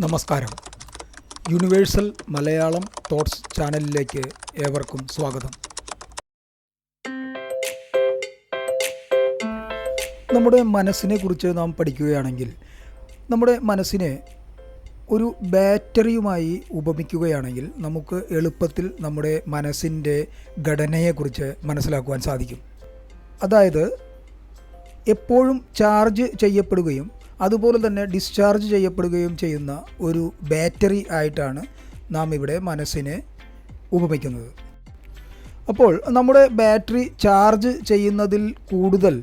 നമസ്കാരം. Universal Malayalam thoughts ചാനലിലേക്ക് ഏവർക്കും സ്വാഗതം. നമ്മുടെ മനസ്സിനെ കുറിച്ച് നാം പഠിക്കുകയാണെങ്കിൽ നമ്മുടെ മനസ്സിനെ ഒരു ബാറ്ററിയുമായി ഉപമിക്കുകയാണെങ്കിൽ നമുക്ക് എളുപ്പത്തിൽ നമ്മുടെ മനസ്സിന്റെ ഘടനയെക്കുറിച്ച് മനസ്സിലാക്കുവാൻ സാധിക്കും. അതായത് എപ്പോഴും ചാർജ് ചെയ്യപ്പെടുകയും അതുപോലെ തന്നെ ഡിസ്ചാർജ് ചെയ്യപ്പെടുകയും ചെയ്യുന്ന ഒരു ബാറ്ററി ആയിട്ടാണ് നാം ഇവിടെ മനസ്സിനെ ഉപമിക്കുന്നത്. അപ്പോൾ നമ്മുടെ ബാറ്ററി ചാർജ് ചെയ്യുന്നതിൽ കൂടുതൽ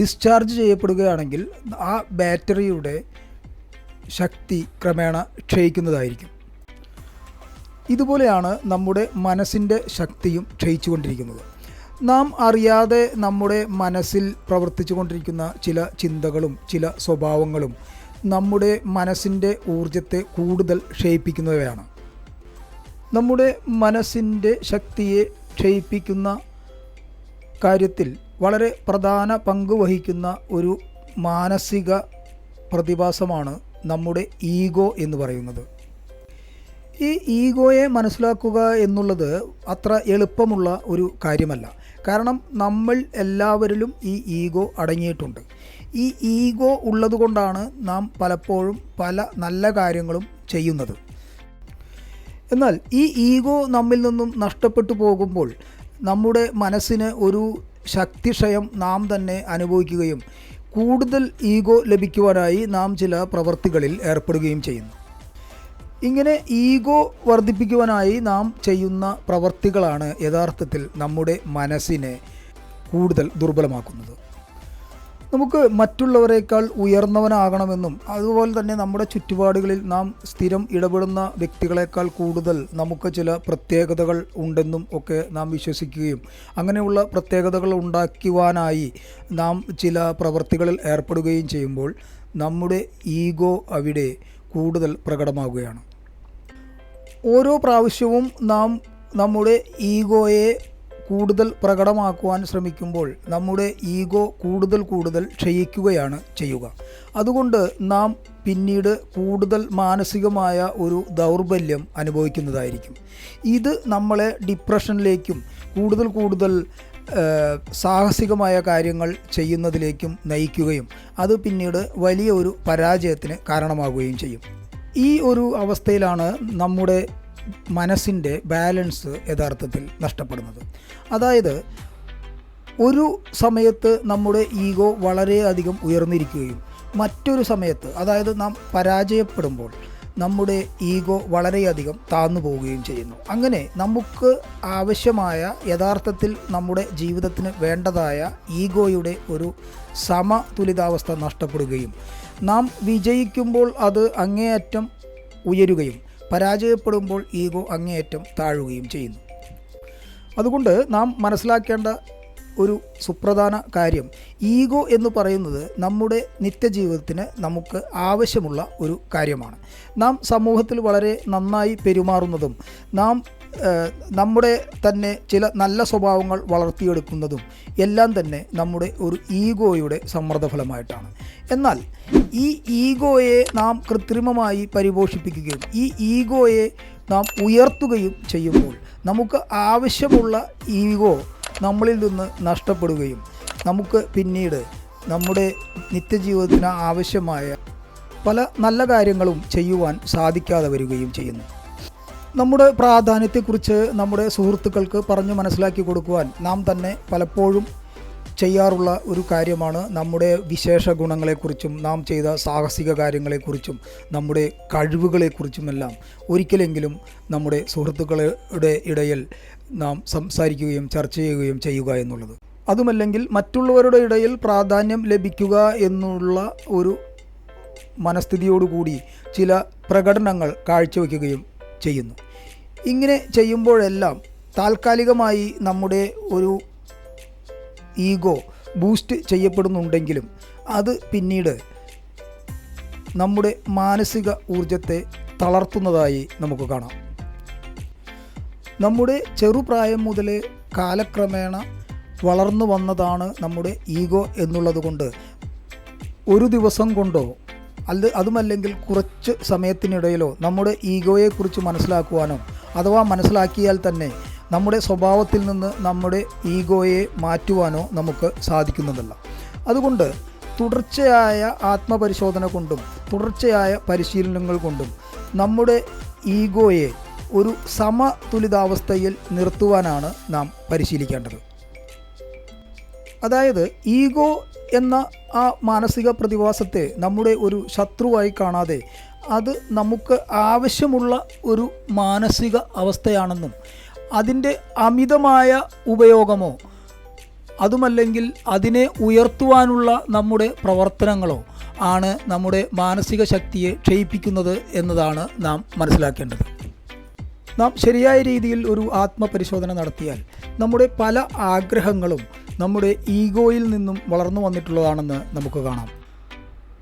ഡിസ്ചാർജ് ചെയ്യപ്പെടുകയാണെങ്കിൽ ആ ബാറ്ററിയുടെ ശക്തി ക്രമേണ ക്ഷയിക്കുന്നതായിരിക്കും. ഇതുപോലെയാണ് നമ്മുടെ മനസ്സിന്റെ ശക്തിയും ക്ഷയിച്ചുകൊണ്ടിരിക്കുന്നത്. നാം അറിയാതെ നമ്മുടെ മനസ്സിൽ പ്രവർത്തിച്ചു കൊണ്ടിരിക്കുന്ന ചില ചിന്തകളും ചില സ്വഭാവങ്ങളും നമ്മുടെ മനസ്സിന്റെ ഊർജത്തെ കൂടുതൽ ക്ഷയിപ്പിക്കുന്നവയാണ്. നമ്മുടെ മനസ്സിന്റെ ശക്തിയെ ക്ഷയിപ്പിക്കുന്ന കാര്യത്തിൽ വളരെ പ്രധാന പങ്ക് വഹിക്കുന്ന ഒരു മാനസിക പ്രതിഭാസമാണ് നമ്മുടെ ഈഗോ എന്ന് പറയുന്നത്. ഈ ഈഗോയെ മനസ്സിലാക്കുക എന്നുള്ളത് അത്ര എളുപ്പമുള്ള ഒരു കാര്യമല്ല. കാരണം നമ്മൾ എല്ലാവരിലും ഈ ഈഗോ അടങ്ങിയിട്ടുണ്ട്. ഈ ഈഗോ ഉള്ളതുകൊണ്ടാണ് നാം പലപ്പോഴും പല നല്ല കാര്യങ്ങളും ചെയ്യുന്നത്. എന്നാൽ ഈ ഈഗോ നമ്മിൽ നിന്നും നഷ്ടപ്പെട്ടു പോകുമ്പോൾ നമ്മുടെ മനസ്സിന് ഒരു ശക്തിക്ഷയം നാം തന്നെ അനുഭവിക്കുകയും കൂടുതൽ ഈഗോ ലഭിക്കുവാനായി നാം ചില പ്രവൃത്തികളിൽ ഏർപ്പെടുകയും ചെയ്യുന്നു. ഇങ്ങനെ ഈഗോ വർദ്ധിപ്പിക്കുവാനായി നാം ചെയ്യുന്ന പ്രവർത്തികളാണ് യഥാർത്ഥത്തിൽ നമ്മുടെ മനസ്സിനെ കൂടുതൽ ദുർബലമാക്കുന്നത്. നമുക്ക് മറ്റുള്ളവരെക്കാൾ ഉയർന്നവനാകണമെന്നും അതുപോലെ തന്നെ നമ്മുടെ ചുറ്റുപാടുകളിൽ നാം സ്ഥിരം ഇടപെടുന്ന വ്യക്തികളെക്കാൾ കൂടുതൽ നമുക്ക് ചില പ്രത്യേകതകൾ ഉണ്ടെന്നും ഒക്കെ നാം വിശ്വസിക്കുകയും അങ്ങനെയുള്ള പ്രത്യേകതകൾ ഉണ്ടാക്കുവാനായി നാം ചില പ്രവർത്തികളിൽ ഏർപ്പെടുകയും ചെയ്യുമ്പോൾ നമ്മുടെ ഈഗോ അവിടെ കൂടുതൽ പ്രകടമാകുകയാണ് ഓരോ പ്രാവശ്യവും നാം നമ്മുടെ ഈഗോയെ കൂടുതൽ പ്രകടമാക്കുവാൻ ശ്രമിക്കുമ്പോൾ നമ്മുടെ ഈഗോ കൂടുതൽ കൂടുതൽ ക്ഷയിക്കുകയാണ് ചെയ്യുക. അതുകൊണ്ട് നാം പിന്നീട് കൂടുതൽ മാനസികമായ ഒരു ദൗർബല്യം അനുഭവിക്കുന്നതായിരിക്കും. ഇത് നമ്മളെ ഡിപ്രഷനിലേക്കും കൂടുതൽ കൂടുതൽ സാഹസികമായ കാര്യങ്ങൾ ചെയ്യുന്നതിലേക്കും നയിക്കുകയും അത് പിന്നീട് വലിയ ഒരു പരാജയത്തിന് കാരണമാകുകയും ചെയ്യും. ഈ ഒരു അവസ്ഥയിലാണ് നമ്മുടെ മനസ്സിന്റെ ബാലൻസ് യഥാർത്ഥത്തിൽ നഷ്ടപ്പെടുന്നത്. അതായത് ഒരു സമയത്ത് നമ്മുടെ ഈഗോ വളരെയധികം ഉയർന്നിരിക്കുകയും മറ്റൊരു സമയത്ത് അതായത് നാം പരാജയപ്പെടുമ്പോൾ നമ്മുടെ ഈഗോ വളരെയധികം താന്നു പോവുകയും ചെയ്യുന്നു. അങ്ങനെ നമുക്ക് ആവശ്യമായ യഥാർത്ഥത്തിൽ നമ്മുടെ ജീവിതത്തിന് വേണ്ടതായ ഈഗോയുടെ ഒരു സമതുലിതാവസ്ഥ നഷ്ടപ്പെടുകയും നാം വിജയിക്കുമ്പോൾ അത് അങ്ങേയറ്റം ഉയരുകയും പരാജയപ്പെടുമ്പോൾ ഈഗോ അങ്ങേയറ്റം താഴുകയും ചെയ്യുന്നു. അതുകൊണ്ട് നാം മനസ്സിലാക്കേണ്ട ഒരു സുപ്രധാന കാര്യം. ഈഗോ എന്ന് പറയുന്നത് നമ്മുടെ നിത്യജീവിതത്തിന് നമുക്ക് ആവശ്യമുള്ള ഒരു കാര്യമാണ്. നാം സമൂഹത്തിൽ വളരെ നന്നായി പെരുമാറുന്നതും നാം നമ്മുടെ തന്നെ ചില നല്ല സ്വഭാവങ്ങൾ വളർത്തിയെടുക്കുന്നതും എല്ലാം തന്നെ നമ്മുടെ ഒരു ഈഗോയുടെ സമ്മർദ്ദഫലമായിട്ടാണ്. എന്നാൽ ഈ ഈഗോയെ നാം കൃത്രിമമായി പരിപോഷിപ്പിക്കുകയും ഈ ഈഗോയെ നാം ഉയർത്തുകയും ചെയ്യുമ്പോൾ നമുക്ക് ആവശ്യമുള്ള ഈഗോ നമ്മളിൽ നിന്ന് നഷ്ടപ്പെടുകയും നമുക്ക് പിന്നീട് നമ്മുടെ നിത്യജീവിതത്തിന് ആവശ്യമായ പല നല്ല കാര്യങ്ങളും ചെയ്യുവാൻ സാധിക്കാതെ വരികയും ചെയ്യുന്നു. നമ്മുടെ പ്രാധാന്യത്തെക്കുറിച്ച് നമ്മുടെ സുഹൃത്തുക്കൾക്ക് പറഞ്ഞു മനസ്സിലാക്കി കൊടുക്കുവാൻ നാം തന്നെ പലപ്പോഴും ചെയ്യാറുള്ള ഒരു കാര്യമാണ് നമ്മുടെ വിശേഷ ഗുണങ്ങളെക്കുറിച്ചും നാം ചെയ്ത സാഹസിക കാര്യങ്ങളെക്കുറിച്ചും നമ്മുടെ കഴിവുകളെക്കുറിച്ചുമെല്ലാം. ഒരിക്കലെങ്കിലും നമ്മുടെ സുഹൃത്തുക്കളുടെ ഇടയിൽ നാം സംസാരിക്കുകയും ചർച്ച ചെയ്യുകയും ചെയ്യുക എന്നുള്ളത്. അതുമല്ലെങ്കിൽ മറ്റുള്ളവരുടെ ഇടയിൽ പ്രാധാന്യം ലഭിക്കുക എന്നുള്ള ഒരു മനസ്ഥിതിയോടുകൂടി ചില പ്രകടനങ്ങൾ കാഴ്ചവെക്കുകയും ചെയ്യുന്നു. ഇങ്ങനെ ചെയ്യുമ്പോഴെല്ലാം താൽക്കാലികമായി നമ്മുടെ ഒരു ഈഗോ ബൂസ്റ്റ് ചെയ്യപ്പെടുന്നുണ്ടെങ്കിലും അത് പിന്നീട് നമ്മുടെ മാനസിക ഊർജത്തെ തളർത്തുന്നതായി നമുക്ക് കാണാം. നമ്മുടെ ചെറുപ്രായം മുതൽ കാലക്രമേണ വളർന്നു വന്നതാണ് നമ്മുടെ ഈഗോ എന്നുള്ളത് കൊണ്ട്. ഒരു ദിവസം കൊണ്ടോ അല്ല അതുമല്ലെങ്കിൽ കുറച്ച് സമയത്തിനിടയിലോ നമ്മുടെ ഈഗോയെക്കുറിച്ച് മനസ്സിലാക്കുവാനോ അഥവാ മനസ്സിലാക്കിയാൽ തന്നെ നമ്മുടെ സ്വഭാവത്തിൽ നിന്ന് നമ്മുടെ ഈഗോയെ മാറ്റുവാനോ നമുക്ക് സാധിക്കുന്നതല്ല. അതുകൊണ്ട് തുടർച്ചയായ ആത്മപരിശോധന കൊണ്ടും തുടർച്ചയായ പരിശീലനങ്ങൾ കൊണ്ടും നമ്മുടെ ഈഗോയെ ഒരു സമതുലിതാവസ്ഥയിൽ നിർത്തുവാനാണ് നാം പരിശീലിക്കേണ്ടത്. അതായത് ഈഗോ എന്ന ആ മാനസിക പ്രതിഭാസത്തെ നമ്മുടെ ഒരു ശത്രുവായി കാണാതെ അത് നമുക്ക് ആവശ്യമുള്ള ഒരു മാനസിക അവസ്ഥയാണെന്നും അതിന്റെ അമിതമായ ഉപയോഗമോ അതുമല്ലെങ്കിൽ അതിനെ ഉയർത്തുവാനുള്ള നമ്മുടെ പ്രവർത്തനങ്ങളോ ആണ് നമ്മുടെ മാനസിക ശക്തിയെ ക്ഷയിപ്പിക്കുന്നത് എന്നതാണ് നാം മനസ്സിലാക്കേണ്ടത്. നാം ശരിയായ രീതിയിൽ ഒരു ആത്മപരിശോധന നടത്തിയാൽ നമ്മുടെ പല ആഗ്രഹങ്ങളും നമ്മുടെ ഈഗോയിൽ നിന്നും വളർന്നു വന്നിട്ടുള്ളതാണെന്ന് നമുക്ക് കാണാം.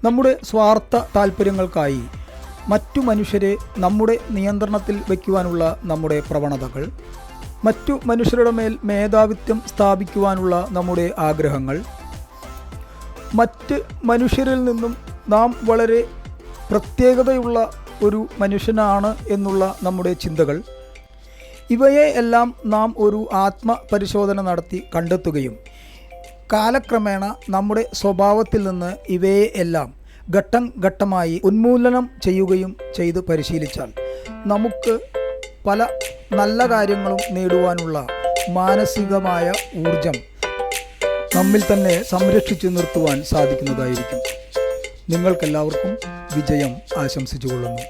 നമ്മുടെ സ്വാർത്ഥ താല്പര്യങ്ങൾക്കായി മറ്റു മനുഷ്യരെ നമ്മുടെ നിയന്ത്രണത്തിൽ വയ്ക്കുവാനുള്ള നമ്മുടെ പ്രവണതകൾ മറ്റു മനുഷ്യരുടെ മേൽ മേധാവിത്വം സ്ഥാപിക്കുവാനുള്ള നമ്മുടെ ആഗ്രഹങ്ങൾ മറ്റ് മനുഷ്യരിൽ നിന്നും നാം വളരെ പ്രത്യേകതയുള്ള ഒരു മനുഷ്യനാണ് എന്നുള്ള നമ്മുടെ ചിന്തകൾ. ഇവയെ എല്ലാം നാം ഒരു ആത്മപരിശോധന നടത്തി കണ്ടെത്തുകയും കാലക്രമേണ നമ്മുടെ സ്വഭാവത്തിൽ നിന്ന് ഇവയെ എല്ലാം ഘട്ടം ഘട്ടമായി ഉന്മൂലനം ചെയ്യുകയും ചെയ്ത് പരിശീലിച്ചാൽ നമുക്ക് പല നല്ല കാര്യങ്ങളും നേടുവാനുള്ള മാനസികമായ ഊർജം നമ്മിൽ തന്നെ സംരക്ഷിച്ചു നിർത്തുവാൻ സാധിക്കുന്നതായിരിക്കും. നിങ്ങൾക്കെല്ലാവർക്കും വിജയം ആശംസിച്ചുകൊള്ളുന്നു.